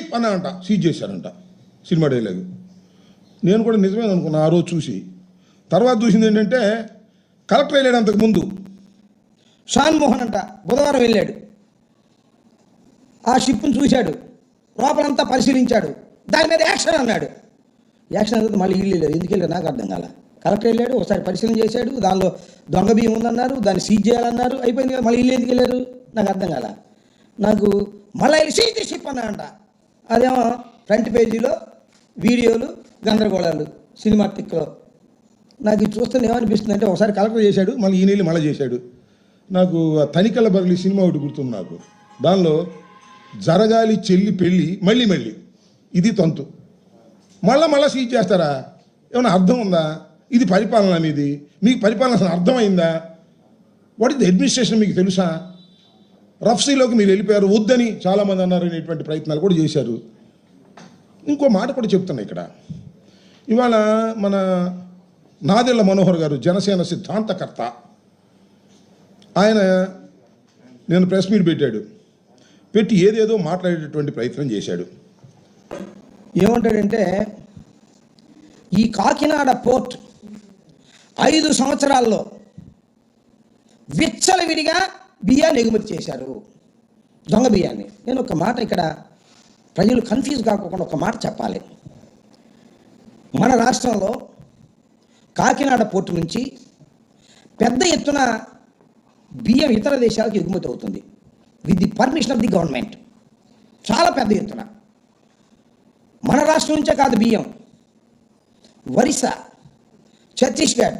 Sheep అని అంట seize చేశారంట సినిమా డైలాగ్. నేను కూడా నిజమే అనుకున్నా ఆ రోజు చూసి. తర్వాత చూసింది ఏంటంటే కలెక్టర్ వెళ్ళాడు అంతకు ముందు. షాన్ మోహన్ అంట బుధవారం వెళ్ళాడు. ఆ షిప్ను చూశాడు. లోపలంతా పరిశీలించాడు. దాని మీద యాక్షన్ అన్నాడు. యాక్షన్ అన్నది మళ్ళీ ఇల్లు లేదు ఎందుకు వెళ్ళారు నాకు అర్థం కాల. కలెక్టర్ వెళ్ళాడు ఒకసారి పరిశీలన చేశాడు. దానిలో దొంగ బియ్యం ఉందన్నారు దాన్ని సీజ్ చేయాలన్నారు. అయిపోయింది కదా మళ్ళీ ఇల్లు ఎందుకు వెళ్ళారు? నాకు అర్థం కాల. నాకు మళ్ళీ సీజ్ ది షిప్ అన్నాడంట అదేమో ఫ్రంట్ పేజీలో వీడియోలు గందరగోళాలు సినిమాటిక్లో నాకు ఇది చూస్తే ఏమనిపిస్తుంది అంటే ఒకసారి కలెక్టర్ చేశాడు మళ్ళీ ఈ నీళ్ళు మళ్ళీ చేశాడు. నాకు తనికల బర్లి సినిమా ఒకటి గుర్తుంది నాకు. దానిలో జరగాలి చెల్లి పెళ్ళి మళ్ళీ మళ్ళీ. ఇది తంతు. మళ్ళా మళ్ళీ సీజ్ చేస్తారా? ఏమైనా అర్థం ఉందా? ఇది పరిపాలన మీది మీకు పరిపాలన అసలు అర్థమైందా? వాట్ ఇస్ అడ్మినిస్ట్రేషన్ మీకు తెలుసా? రఫ్సీలోకి మీరు వెళ్ళిపోయారు వద్దని చాలామంది అన్నారు అనేటువంటి ప్రయత్నాలు కూడా చేశారు. ఇంకో మాట కూడా చెప్తున్నా ఇక్కడ. ఇవాళ మన నాదెళ్ళ మనోహర్ గారు జనసేన సిద్ధాంతకర్త. ఆయన నేను ప్రెస్ మీట్ పెట్టాడు. పెట్టి ఏదేదో మాట్లాడేటటువంటి ప్రయత్నం చేశాడు. ఏమంటాడంటే ఈ కాకినాడ పోర్ట్ ఐదు సంవత్సరాల్లో విచ్చలవిడిగా బియ్యాన్ని ఎగుమతి చేశారు. దొంగ బియ్యాన్ని. నేను ఒక మాట ఇక్కడ ప్రజలు కన్ఫ్యూజ్ కాకుండా ఒక మాట చెప్పాలి. మన రాష్ట్రంలో కాకినాడ పోర్టు నుంచి పెద్ద ఎత్తున బియ్యం ఇతర దేశాలకు ఎగుమతి అవుతుంది. With the permission of the government చాలా పెద్ద ఎత్తున. మన రాష్ట్రం నుంచే కాదు బియ్యం. ఒరిస్సా ఛత్తీస్గఢ్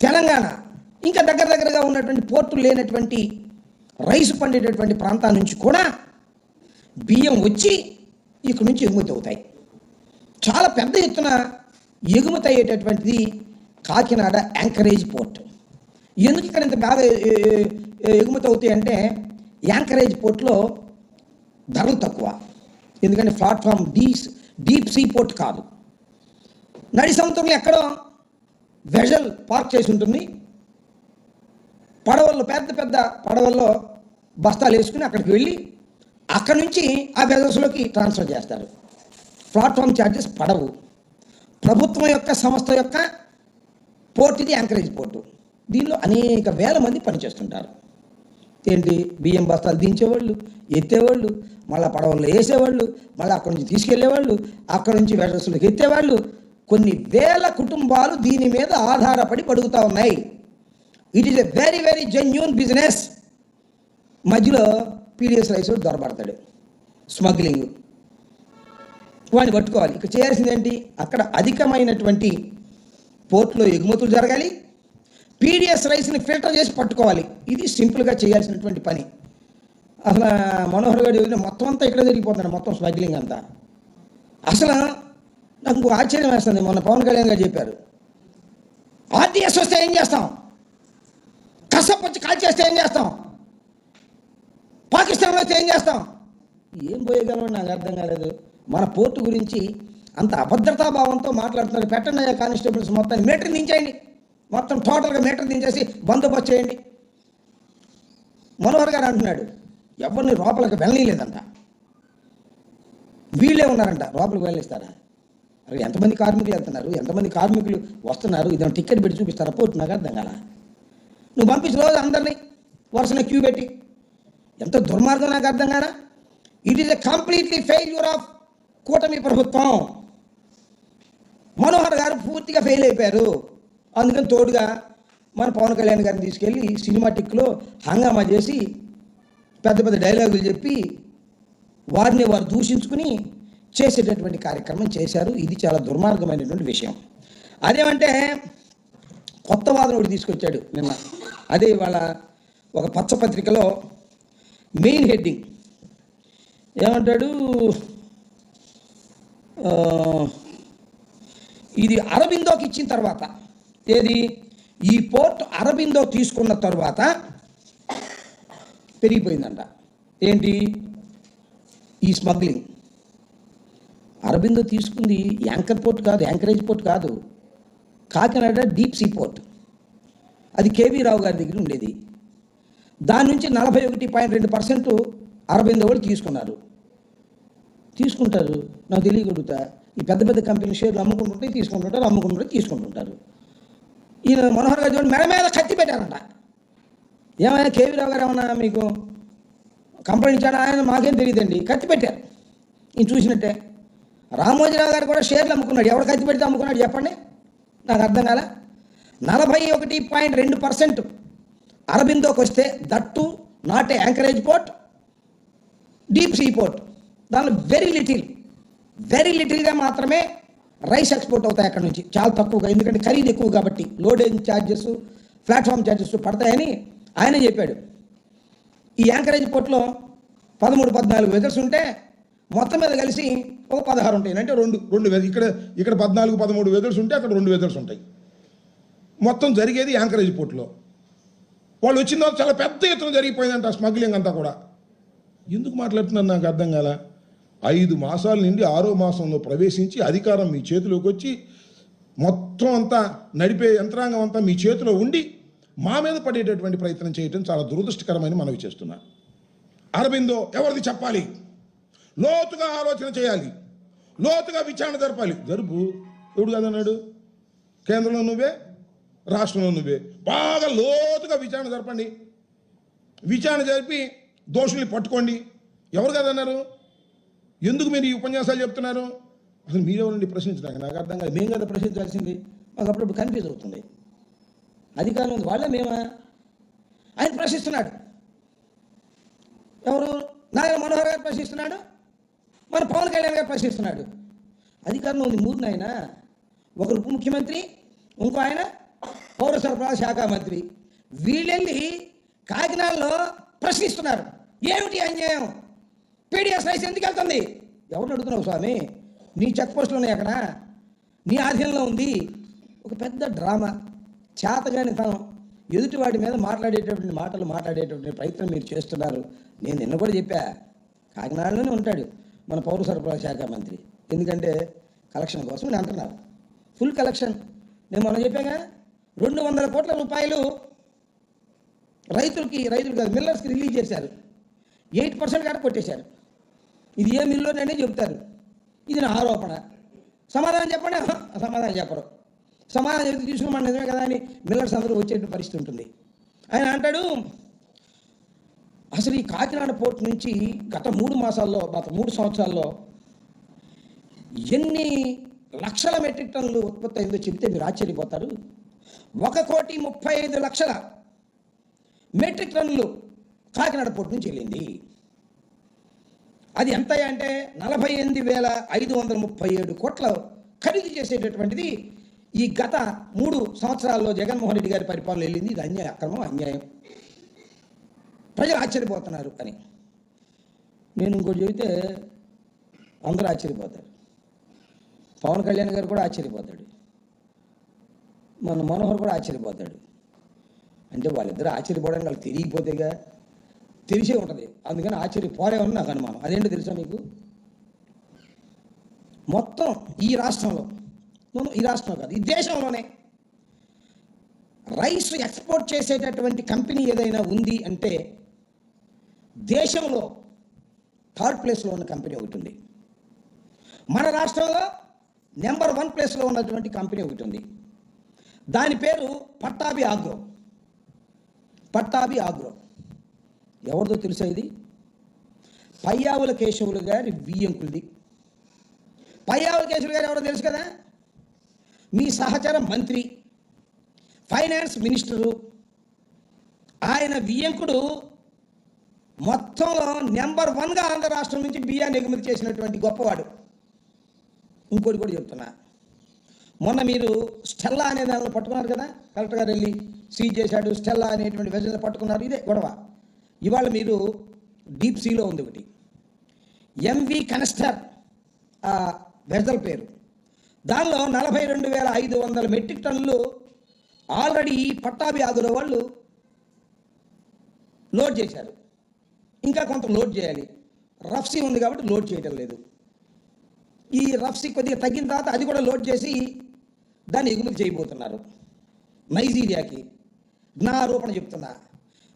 తెలంగాణ ఇంకా దగ్గర దగ్గరగా ఉన్నటువంటి పోర్టులు లేనటువంటి రైస్ పండేటటువంటి ప్రాంతాల నుంచి కూడా బియ్యం వచ్చి ఇక్కడి నుంచి ఎగుమతి అవుతాయి. చాలా పెద్ద ఎత్తున ఎగుమతి అయ్యేటటువంటిది కాకినాడ యాంకరేజ్ పోర్ట్. ఎందుకు ఇక్కడ ఇంత బాగా ఎగుమతి అవుతాయి అంటే యాంకరేజ్ పోర్ట్లో ధరలు తక్కువ. ఎందుకంటే ప్లాట్ఫామ్ డీస్ డీప్ సీ పోర్ట్ కాదు. నడి సముద్రంలో ఎక్కడో వెజల్ పార్క్ చేసి ఉంటుంది. పడవల్లో పెద్ద పెద్ద పడవల్లో బస్తాలు వేసుకుని అక్కడికి వెళ్ళి అక్కడి నుంచి ఆ వెజల్స్లోకి ట్రాన్స్ఫర్ చేస్తారు. ప్లాట్ఫామ్ ఛార్జెస్ పడవు. ప్రభుత్వం యొక్క సంస్థ యొక్క పోర్ట్ ఇది యాంకరేజ్ పోర్టు. దీనిలో అనేక వేల మంది పనిచేస్తుంటారు. ఏంటి? బియ్యం బస్తాలు దించేవాళ్ళు ఎత్తేవాళ్ళు మళ్ళీ పడవల్లో వేసేవాళ్ళు మళ్ళీ అక్కడి నుంచి తీసుకెళ్ళేవాళ్ళు అక్కడి నుంచి వెడల్సులకు ఎత్తేవాళ్ళు. కొన్ని వేల కుటుంబాలు దీని మీద ఆధారపడి పడుగుతూ ఉన్నాయి. It is a very very genuine business మధ్యలో పీడిఎస్ రైస్ దొరబడతాడు. స్మగ్లింగ్ వాడిని పట్టుకోవాలి. ఇక్కడ చేయాల్సింది ఏంటి? అక్కడ అధికమైనటువంటి పోర్టులో ఎగుమతులు జరగాలి. పీడిఎస్ రైస్ని ఫిల్టర్ చేసి పట్టుకోవాలి. ఇది సింపుల్గా చేయాల్సినటువంటి పని. అసలు మనోహర్ గారు మొత్తం అంతా ఇక్కడ జరిగిపోతుంది మొత్తం స్మగ్లింగ్ అంతా. అసలు నాకు ఆశ్చర్యం వేస్తుంది. మొన్న పవన్ కళ్యాణ్ గారు చెప్పారు. ఆర్టీఎస్ వస్తే ఏం చేస్తాం? కసపచ్చి కాల్చేస్తే కాల్ చేస్తే ఏం చేస్తాం? పాకిస్తాన్ వస్తే ఏం చేస్తాం? ఏం పోయగలం నాకు అర్థం కాలేదు. మన పోర్టు గురించి అంత అభద్రతా భావంతో మాట్లాడుతున్నారు. పెట్టండి కానిస్టేబుల్స్ మొత్తాన్ని మీటర్ దించేయండి. మొత్తం టోటల్గా మీటర్ దించేసి బందోబస్తు చేయండి. మనోహర్ గారు అంటున్నాడు ఎవరిని లోపలికి వెళ్ళలేదంట వీళ్ళే ఉన్నారంట లోపలికి వెళ్ళిస్తారా అరే ఎంతమంది కార్మికులు వెళ్తున్నారు? ఎంతమంది కార్మికులు వస్తున్నారు? ఇదే టికెట్ పెట్టి చూపిస్తారా? పోర్టు నాకు అర్థం కదా నువ్వు పంపించిన రోజు అందరినీ వరుసన క్యూ పెట్టి. ఎంత దుర్మార్గం నాకు అర్థం కాదా? It is a completely failure of కూటమి ప్రభుత్వం. మనోహర్ గారు పూర్తిగా ఫెయిల్ అయిపోయారు. అందుకని తోడుగా మన పవన్ కళ్యాణ్ గారిని తీసుకెళ్ళి సినిమాటిక్లో హంగామా చేసి పెద్ద పెద్ద డైలాగులు చెప్పి వారిని వారు దూషించుకుని చేసేటటువంటి కార్యక్రమం చేశారు. ఇది చాలా దుర్మార్గమైనటువంటి విషయం. అదేమంటే కొత్త వాదన ఒకటి తీసుకొచ్చాడు నిన్న. అదే ఇవాళ ఒక పచ్చపత్రికలో మెయిన్ హెడ్డింగ్. ఏమంటాడు? ఇది అరబిందోకి ఇచ్చిన తర్వాత ఏది? ఈ పోర్ట్ అరబిందో తీసుకున్న తర్వాత పెరిగిపోయిందంట. ఏంటి? ఈ స్మగ్లింగ్. అరబిందో తీసుకుంది యాంకర్ పోర్ట్ కాదు యాంకరేజ్ పోర్ట్ కాదు. Kakinada deep sea port. అది కేవీ రావు గారి దగ్గర ఉండేది. దాని నుంచి నలభై ఒకటి పాయింట్ రెండు పర్సెంట్ అరబిందో వాళ్ళు తీసుకున్నారు. తీసుకుంటారు. నాకు తెలియగలుగుతా. ఈ పెద్ద పెద్ద కంపెనీ షేర్లు అమ్ముకుంటుంటే తీసుకుంటుంటారు అమ్ముకుంటుంటే తీసుకుంటుంటారు. ఈయన మనోహర్ గారు మెడ మీద కత్తి పెట్టారంట. ఏమైనా కేవీ రావు గారు ఏమన్నా మీకు కంప్లైంట్ ఇచ్చాడా? ఆయన మాకేం తెలియదండి. కత్తి పెట్టారు. ఈయన చూసినట్టే. రామోజీరావు గారు కూడా షేర్లు అమ్ముకున్నాడు. ఎవడు కత్తి పెడితే అమ్ముకున్నాడు చెప్పండి. నాకు అర్థం కాల నలభై ఒకటి పాయింట్ రెండు పర్సెంట్ అరబిందోకి వస్తే that not a anchorage port deep sea port. దానిలో వెరీ లిటిల్ వెరీ లిటిల్గా మాత్రమే రైస్ ఎక్స్పోర్ట్ అవుతాయి అక్కడ నుంచి. చాలా తక్కువగా ఎందుకంటే ఖరీదు ఎక్కువ కాబట్టి లోడింగ్ ఛార్జెస్ ప్లాట్ఫామ్ ఛార్జెస్ పడతాయని ఆయన చెప్పాడు. ఈ యాంకరేజ్ పోర్ట్లో పదమూడు పద్నాలుగు వెదర్స్ ఉంటే మొత్తం మీద కలిసి ఒక పదహారు ఉంటాయి. అంటే రెండు రెండు ఇక్కడ ఇక్కడ పద్నాలుగు పదమూడు వెదర్స్ ఉంటే అక్కడ రెండు వెదర్స్ ఉంటాయి. మొత్తం జరిగేది యాంకరేజ్ పోర్ట్లో. వాళ్ళు వచ్చిన తర్వాత చాలా పెద్ద ఎత్తున జరిగిపోయిందంట స్మగ్లింగ్ అంతా కూడా. ఎందుకు మాట్లాడుతున్నాను నాకు అర్థం కాల? ఐదు మాసాల నుండి ఆరో మాసంలో ప్రవేశించి అధికారం మీ చేతిలోకి వచ్చి మొత్తం అంతా నడిపే యంత్రాంగం అంతా మీ చేతిలో ఉండి మా మీద పడేటటువంటి ప్రయత్నం చేయటం చాలా దురదృష్టకరమైన మనవి చేస్తున్నా. అరబిందో ఎవరిది చెప్పాలి? లోతుగా ఆలోచన చేయాలి. లోతుగా విచారణ జరపాలి. జరుపు. ఎవడు కదన్నాడు కేంద్రంలో నువ్వే? రాష్ట్రంలో నువ్వే? బాగా లోతుగా విచారణ జరపండి. విచారణ జరిపి దోషుల్ని పట్టుకోండి. ఎవరు కదన్నారు ఎందుకు మీరు ఈ ఉపన్యాసాలు చెప్తున్నారు? అసలు మీరెవరండి ప్రశ్నించడానికి? నాకు అర్థం కాదు. మేము కదా ప్రశ్నించాల్సింది. మాకు అప్పుడప్పుడు కన్ఫ్యూజ్ అవుతుంది. అధికారం ఉంది. వాళ్ళే మేమా? ఆయన ప్రశ్నిస్తున్నాడు. ఎవరు? నారాయణ మనోహర్ గారు ప్రశ్నిస్తున్నాడు? మన పవన్ కళ్యాణ్ గారు ప్రశ్నిస్తున్నాడు. అధికారంలో ఉంది మూడు ఆయన. ఒకరు ఉప ముఖ్యమంత్రి ఇంకో ఆయన పౌర సరఫరా శాఖ మంత్రి. వీళ్ళెళ్ళి కాకినాడలో ప్రశ్నిస్తున్నారు. ఏమిటి అన్యాయం? పీడిఎస్ రైస్ ఎందుకు వెళ్తుంది? ఎవరు అడుగుతున్నావు స్వామి? నీ చెక్ పోస్టులు ఉన్నాయి అక్కడ. నీ ఆధీనంలో ఉంది. ఒక పెద్ద డ్రామా. చేతగాని తనం ఎదుటి వాటి మీద మాట్లాడేటటువంటి మాటలు మాట్లాడేటటువంటి ప్రయత్నం మీరు చేస్తున్నారు. నేను నిన్న కూడా చెప్పా. కాకినాడలోనే ఉంటాడు. మన పౌర సరఫరా శాఖ మంత్రి. ఎందుకంటే కలెక్షన్ కోసం నేను అంటున్నారు. Full collection. నేను మనం చెప్పాగా రెండు వందల కోట్ల రూపాయలు రైతులకి రైతులు కాదు మిల్లర్స్కి రిలీజ్ చేశారు. ఎయిట్ పర్సెంట్ కాడ కొట్టేశారు. ఇది ఏ మిల్లోనే చెబుతారు. ఇది నా ఆరోపణ. సమాధానం చెప్పండి. సమాధానం చెప్పరు. సమాధానం చెప్తే తీసుకోమని నిజమే కదా అని మిల్లర్స్ అందరూ వచ్చే పరిస్థితి ఉంటుంది. ఆయన అంటాడు అసలు ఈ కాకినాడ పోర్ట్ నుంచి గత మూడు మాసాల్లో గత మూడు సంవత్సరాల్లో ఎన్ని లక్షల మెట్రిక్ టన్నులు ఉత్పత్తి అయిందో చెప్తే మీరు ఆశ్చర్యపోతారు. ఒక కోటి ముప్పై ఐదు లక్షల మెట్రిక్ టన్నులు కాకినాడ పోర్ట్ నుంచి వెళ్ళింది. అది ఎంత అంటే నలభై ఎనిమిది వేల ఐదు వందల ముప్పై ఏడు కోట్ల ఖరీదు చేసేటటువంటిది ఈ గత మూడు సంవత్సరాల్లో జగన్మోహన్ రెడ్డి గారి పరిపాలన వెళ్ళింది. ఇది అన్యాయ అక్రమం అన్యాయం. ప్రజలు ఆశ్చర్యపోతున్నారు అని. నేను ఇంకోటి చెబితే అందరూ ఆశ్చర్యపోతారు. పవన్ కళ్యాణ్ గారు కూడా ఆశ్చర్యపోతాడు. మన మనోహర్ కూడా ఆశ్చర్యపోతాడు. అంటే వాళ్ళిద్దరు ఆశ్చర్యపోవడానికి వాళ్ళకి తెలియకపోతేగా తెలిసే ఉంటుంది. అందుకని ఆశ్చర్యపోరేమని నాకు అనుమానం. అదేంటో తెలుసా మీకు? మొత్తం ఈ రాష్ట్రంలో ఈ రాష్ట్రంలో కాదు ఈ దేశంలోనే రైస్ ఎక్స్పోర్ట్ చేసేటటువంటి కంపెనీ ఏదైనా ఉంది అంటే దేశంలో థర్డ్ ప్లేస్లో ఉన్న కంపెనీ ఒకటి ఉంది. మన రాష్ట్రంలో నెంబర్ వన్ ప్లేస్లో ఉన్నటువంటి కంపెనీ ఒకటి ఉంది. దాని పేరు పట్టాభి ఆగ్రో. పట్టాభి ఆగ్రో. ఎవరిదో తెలుసా ఇది? పయ్యావుల కేశవులు గారి బియ్యంకులది పయ్యావుల కేశవులు గారు ఎవరో తెలుసు కదా? మీ సహచర మంత్రి ఫైనాన్స్ మినిస్టరు. ఆయన బియ్యంకుడు మొత్తంలో నెంబర్ వన్గా ఆంధ్ర రాష్ట్రం నుంచి బియ్యాన్ని ఎగుమతి చేసినటువంటి గొప్పవాడు. ఇంకోటి కూడా చెప్తున్నా. మొన్న మీరు స్టెల్లా అనే దానిలో పట్టుకున్నారు కదా? కలెక్టర్ గారు వెళ్ళి సీజ్ చేశాడు స్టెల్లా అనేటువంటి వెజల్ పట్టుకున్నారు. ఇదే గొడవ. ఇవాళ మీరు డీప్ సీలో ఉంది ఒకటి. ఎంవి కనెస్టర్ ఆ వెజల్ పేరు. దానిలో నలభై రెండు వేల ఐదు వందల మెట్రిక్ టన్నులు ఆల్రెడీ పట్టాభి ఆదుల వాళ్ళు లోడ్ చేశారు. ఇంకా కొంత లోడ్ చేయాలి. రఫ్సీ ఉంది కాబట్టి లోడ్ చేయటం లేదు. ఈ రఫ్సీ కొద్దిగా తగ్గిన తర్వాత అది కూడా లోడ్ చేసి దాన్ని ఎగుమతి చేయబోతున్నారు. నైజీరియాకి నా ఆరోపణ చెప్తున్నా.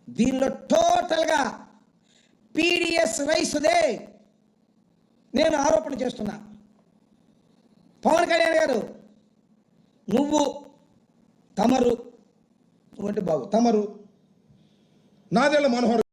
దీనిలో టోటల్గా పీడిఎస్ రైస్దే నేను ఆరోపణ చేస్తున్నా. పవన్ కళ్యాణ్ గారు నువ్వు తమరు నువ్వంటే బాబు తమరు నాదేళ్ళ మనోహర్